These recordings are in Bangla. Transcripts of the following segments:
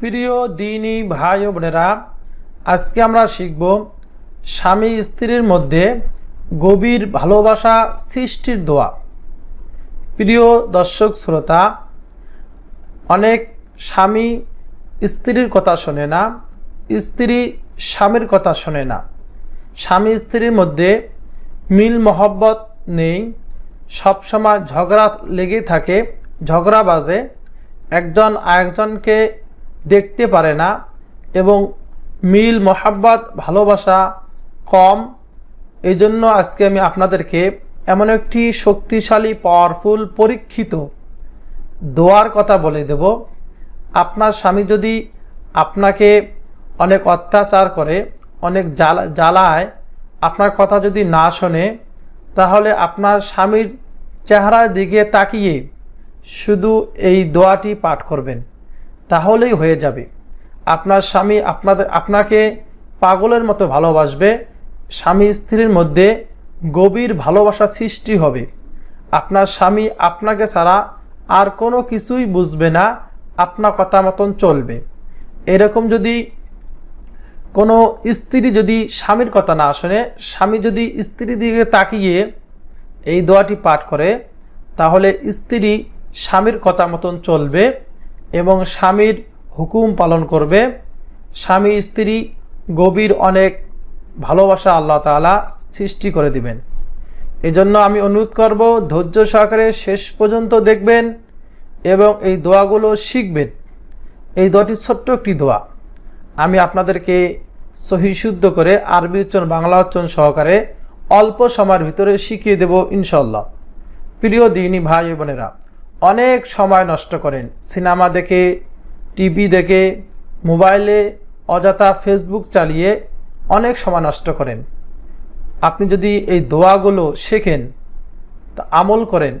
প্রিয় দিনী ভাই ও বোনেরা, আজকে আমরা শিখব স্বামী স্ত্রীর মধ্যে গভীর ভালোবাসা সৃষ্টির দোয়া। প্রিয় দর্শক শ্রোতা, অনেক স্বামী স্ত্রীর কথা শোনে না, স্ত্রী স্বামীর কথা শোনে না। স্বামী স্ত্রীর মধ্যে মিল মহব্বত নেই, সবসময় ঝগড়া লেগে থাকে, ঝগড়া বাজে, একজন আরেকজনকে দেখতে পারে না এবং মিল, মহাব্বত, ভালোবাসা কম। এই জন্য আজকে আমি আপনাদেরকে এমন একটি শক্তিশালী পাওয়ারফুল পরীক্ষিত দোয়ার কথা বলে দেব। আপনার স্বামী যদি আপনাকে অনেক অত্যাচার করে, অনেক জ্বালা, জ্বালায়, আপনার কথা যদি না শোনে, তাহলে আপনার স্বামীর চেহারার দিকে তাকিয়ে শুধু এই দোয়াটি পাঠ করবেন। তাহলেই হয়ে যাবে। আপনার স্বামী আপনাদের, আপনাকে পাগলের মতো ভালোবাসবে। স্বামী স্ত্রীর মধ্যে গভীর ভালোবাসা সৃষ্টি হবে। আপনার স্বামী আপনাকে ছাড়া আর কোনো কিছুই বুঝবে না। আপনার কথা মতন চলবে। এরকম যদি কোনো স্ত্রী যদি স্বামীর কথা না শোনে, স্বামী যদি স্ত্রীর দিকে তাকিয়ে এই দোয়াটি পাঠ করে, তাহলে স্ত্রী স্বামীর কথা মতন চলবে। এবং স্বামীর হুকুম পালন করবে। স্বামী, স্ত্রী, গভীর অনেক ভালোবাসা আল্লাহ তাআলা সৃষ্টি করে দিবেন। এজন্য আমি অনুরোধ করব, ধৈর্য সহকারে শেষ পর্যন্ত দেখবেন এবং এই দোয়াগুলো শিখবেন। এই দোয়াটি ছোট্ট একটি দোয়া। আমি আপনাদেরকে সহি শুদ্ধ করে আরবি উচ্চারণ, বাংলা উচ্চারণ সহকারে অল্প সময়ের ভিতরে শিখিয়ে দেব ইনশাল্লাহ প্রিয় দিনী ভাই বোনেরা অনেক সময় নষ্ট করেন। সিনেমা দেখে, টিভি দেখে, মোবাইলে অযথা ফেসবুক চালিয়ে অনেক সময় নষ্ট করেন। আপনি যদি এই দোয়াগুলো শেখেন, তা আমল করেন,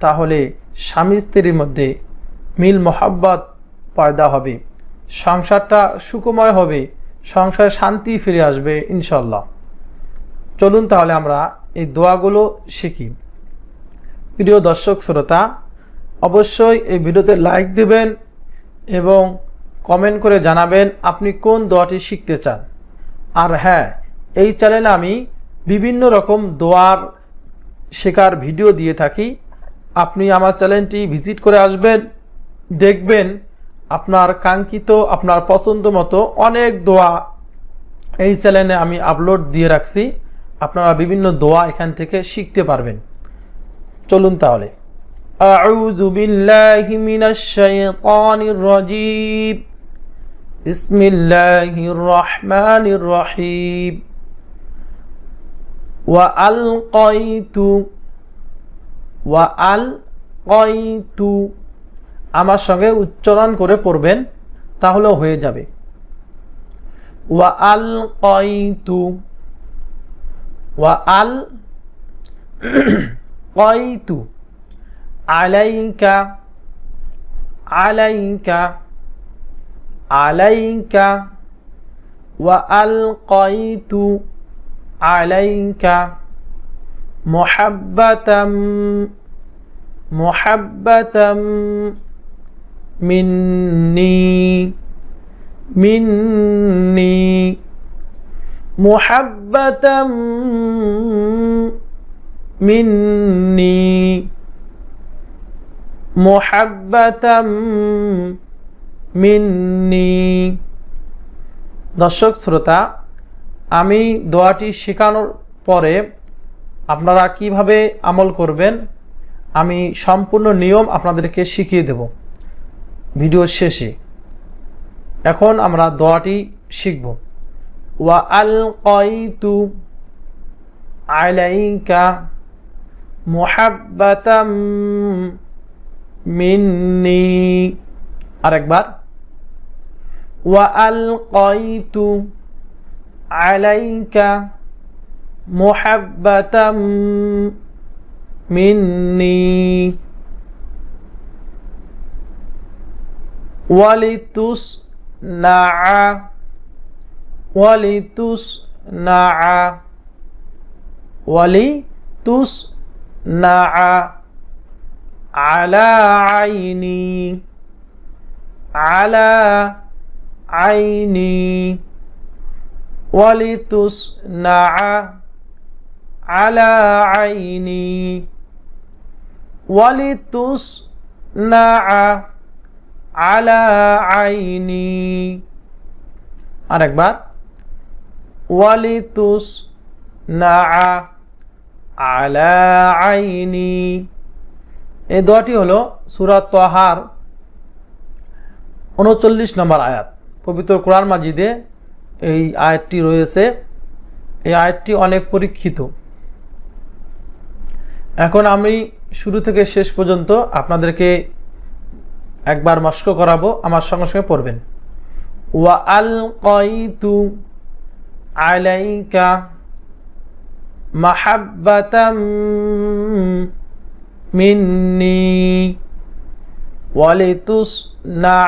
তাহলে স্বামী স্ত্রীর মধ্যে মিল মোহাব্বত পয়দা হবে, সংসারটা সুখময় হবে, সংসারে শান্তি ফিরে আসবে ইনশাল্লাহ চলুন তাহলে আমরা এই দোয়াগুলো শিখি। প্রিয় দর্শক, শ্রোতা অবশ্যই এই ভিডিওতে লাইক দেবেন এবং কমেন্ট করে জানাবেন আপনি কোন দোয়াটি শিখতে চান। আর হ্যাঁ এই চ্যানেলে আমি বিভিন্ন রকম দোয়ার শেখার ভিডিও দিয়ে থাকি। আপনি আমার চ্যানেলটি ভিজিট করে আসবেন, দেখবেন আপনার কাঙ্ক্ষিত, আপনার পছন্দ মতো অনেক দোয়া এই চ্যানেলে আমি আপলোড দিয়ে রাখছি। আপনারা বিভিন্ন দোয়া এখান থেকে শিখতে পারবেন। চলুন তাহলে। أعوذ بالله من الشيطان الرجيم بسم الله الرحمن الرحيم وألقيت وألقيت আমার সঙ্গে উচ্চারণ করে পড়বেন তাহলেও হয়ে যাবে ওয়া আল কয়তু ওয়া আল কয়তু عليك عليك عليك وألقيت عليك محبة محبة مني مني محبة مني. মিন্নি। দর্শক, শ্রোতা, আমি দোয়াটি শেখানোর পরে আপনারা কীভাবে আমল করবেন, আমি সম্পূর্ণ নিয়ম আপনাদেরকে শিখিয়ে দেব ভিডিও শেষে। এখন আমরা দোয়াটি শিখব। ওয়া আল কয়তু আলাইকা মোহাব্বাতাম মিন্নি আরেকবার ওয়া আল কয়তু আলাইকা محبة مني ولتصنع ولتصنع ولتصنع আলা আইনি আলা আইনি ওয়ালিতুসনা আলা আইনি, ওয়ালিতুস ওয়ালিতুসনা আলা আইনি। আরেকবার ওয়ালিতুসনা আলা আইনি। এই দোয়াটি হলো সুরাত তোহার, উনচল্লিশ নম্বর আয়াত। পবিত্র কোরআন মাজিদে এই আয়াতটি রয়েছে। এই আয়াতটি অনেক পরীক্ষিত। এখন আমি শুরু থেকে শেষ পর্যন্ত আপনাদেরকে একবার মস্ক করাবো, আমার সঙ্গে সঙ্গে পড়বেন। ওয়া আল কয়তু আলাইকা মাহাব্বাতাম মিন্নি ওয়ালিতুসনা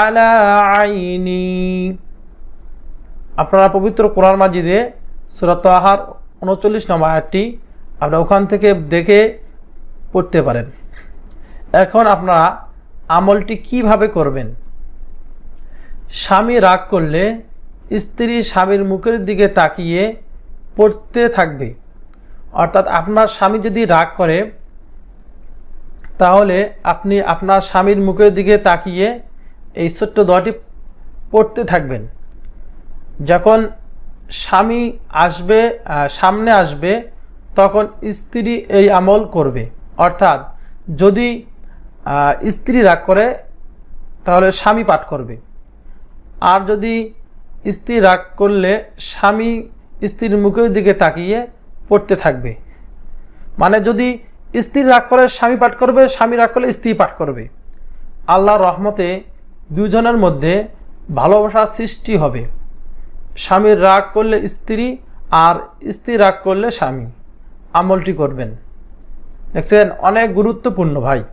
আলা আইনি। আপনারা পবিত্র কোরআন মাজিদে সুরাত আহার উনচল্লিশ নম্বর আয়াতটি আপনারা ওখান থেকে দেখে পড়তে পারেন। এখন আপনারা আমলটি কীভাবে করবেন? স্বামী রাগ করলে স্ত্রী স্বামীর মুখের দিকে তাকিয়ে পড়তে থাকবে। অর্থাৎ আপনার স্বামী যদি রাগ করে, তাহলে আপনি আপনার স্বামীর মুখের দিকে তাকিয়ে এই ছোট্ট দোয়াটি পড়তে থাকবেন। যখন স্বামী আসবে সামনে আসবে, তখন স্ত্রী এই আমল করবে। অর্থাৎ যদি স্ত্রী রাগ করে, তাহলে স্বামী পাঠ করবে। আর যদি স্ত্রী রাগ করলে স্বামী স্ত্রীর মুখের দিকে তাকিয়ে পড়তে থাকবে। মানে যদি স্ত্রী রাগ করে, স্বামী পাঠ করবে, স্বামী রাগ করলে স্ত্রী পাঠ করবে। আল্লাহর রহমতে দুজনের মধ্যে ভালোবাসার সৃষ্টি হবে। স্বামীর রাগ করলে স্ত্রী আর স্ত্রী রাগ করলে স্বামী। আমলটি করবেন। দেখছেন, অনেক গুরুত্বপূর্ণ ভাই।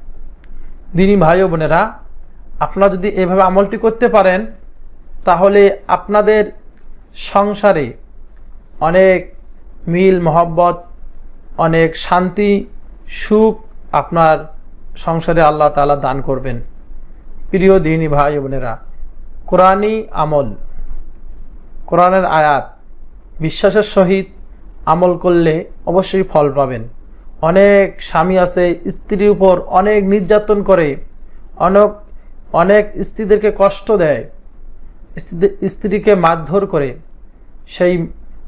দিনী ভাই ও বোনেরা, আপনারা যদি এভাবে আমলটি করতে পারেন, তাহলে আপনাদের সংসারে অনেক মিল, মহব্বত, অনেক শান্তি, সুখ আপনার সংসারে আল্লাহ তাআলা দান করবেন। প্রিয় দিনী ভাই বোনেরা, কোরআনই আমল। কোরআনের আয়াত, বিশ্বাসের সহিত আমল করলে অবশ্যই ফল পাবেন। অনেক স্বামী আছে, স্ত্রীর উপর অনেক নির্যাতন করে, অনেক অনেক স্ত্রীদেরকে কষ্ট দেয় স্ত্রীকে মারধর করে, সেই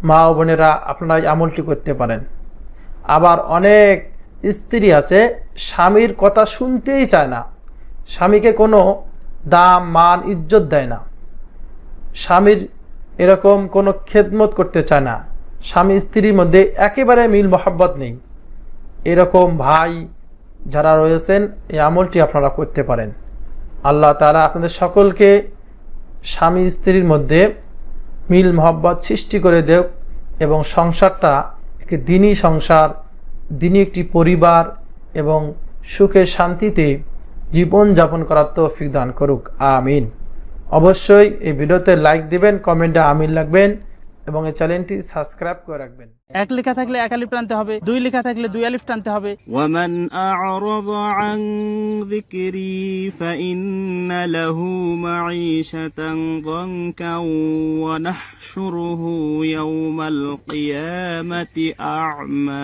মা ও বোনেরা আপনারা এই আমলটি করতে পারেন। আবার অনেক স্ত্রী আছে, স্বামীর কথা শুনতেই চায় না। স্বামীকে কোনো দাম, মান, ইজ্জত দেয় না। স্বামীর এরকম কোনো খেদমত করতে চায় না। স্বামী স্ত্রীর মধ্যে একেবারে মিল মহাব্বত নেই। এরকম ভাই যারা রয়েছেন, এই আমলটি আপনারা করতে পারেন। আল্লাহ তাআলা আপনাদের সকলকে স্বামী স্ত্রীর মধ্যে মিল মহব্বত সৃষ্টি করে দেব এবং সংসারটা একটি দিনই সংসার দিনই একটি পরিবার এবং সুখে শান্তিতে জীবন যাপন করার তৌফিক দান করুক। আমিন। অবশ্যই এই ভিডিওতে লাইক দিবেন কমেন্টে আমিন লাগবেন এবং এই চ্যানেলটি সাবস্ক্রাইব করে রাখবেন। এক লেখা থাকলে এক আলিফ টানতে হবে দুই লেখা থাকলে দুই আলিফ টানতে হবে। ওয়ামান আ'রাদা আন যিকরি ফাইন্না লাহু মা'ইশাতান ওয়া নাহশুরুহু কিয়ামাতি আ'মা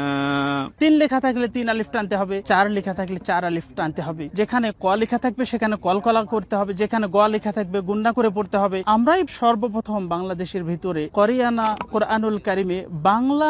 তিন লেখা থাকলে তিন আলিফ টানতে হবে চার লেখা থাকলে চার আলিফ টানতে হবে। যেখানে ক লেখা থাকবে সেখানে কলকলা করতে হবে যেখানে গ লেখা থাকবে গুন্ডা করে পড়তে হবে। আমরাই সর্বপ্রথম বাংলাদেশের ভিতরে করিয়ানা কোরআনুল কারিমে বাংলা